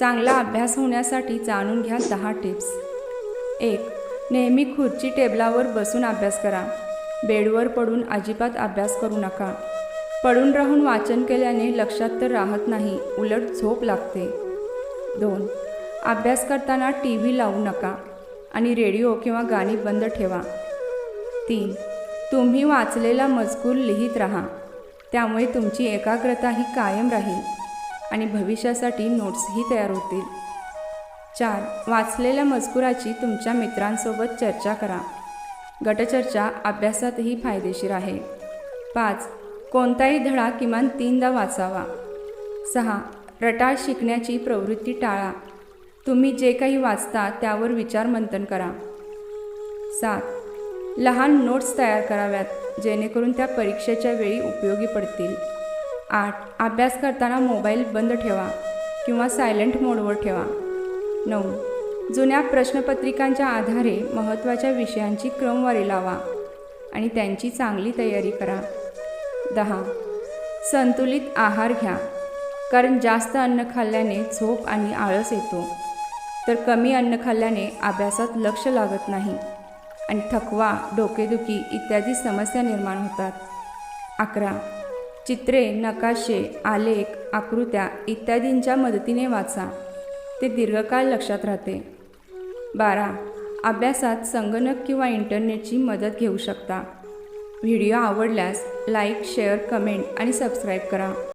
चांगला अभ्यास होण्यासाठी जाणून घ्या दहा टिप्स. एक नेहमी खुर्ची टेबलावर बसून अभ्यास करा. बेडवर पडून अजिबात अभ्यास करू नका. पडून राहून वाचन केल्याने लक्षात तर राहत नाही उलट झोप लागते. दोन अभ्यास करताना टी व्ही लावू नका आणि रेडिओ किंवा गाणी बंद ठेवा. तीन तुम्ही वाचलेला मजकूर लिहित राहा. त्यामुळे तुमची एकाग्रता ही कायम राहील. आणि भविष्यासाठी नोट्सही तयार होतील. चार वाचलेल्या मजकुराची तुमच्या मित्रांसोबत चर्चा करा. गटचर्चा अभ्यासातही फायदेशीर आहे. पाच कोणताही धडा किमान तीनदा वाचावा. सहा रटाळ शिकण्याची प्रवृत्ती टाळा. तुम्ही जे काही वाचता त्यावर विचारमंथन करा. सात लहान नोट्स तयार कराव्यात जेणेकरून त्या परीक्षेच्या वेळी उपयोगी पडतील. आठ. अभ्यास करताना मोबाईल बंद ठेवा किंवा सायलेंट मोडवर ठेवा. नऊ. जुन्या प्रश्नपत्रिकांच्या आधारे महत्त्वाच्या विषयांची क्रमवारी लावा आणि त्यांची चांगली तयारी करा. दहा. संतुलित आहार घ्या. कारण जास्त अन्न खाल्ल्याने झोप आणि आळस येतो. तर कमी अन्न खाल्ल्याने अभ्यासात लक्ष लागत नाही आणि थकवा डोकेदुखी इत्यादी समस्या निर्माण होतात. अकरा. चित्रे नकाशे आलेख आकृत्या इत्यादींच्या मदतीने वाचा. ते दीर्घकाळ लक्षात राहते. बारा. अभ्यासात संगणक किंवा इंटरनेटची मदत घेऊ शकता. व्हिडिओ आवडल्यास लाईक शेअर कमेंट आणि सबस्क्राईब करा.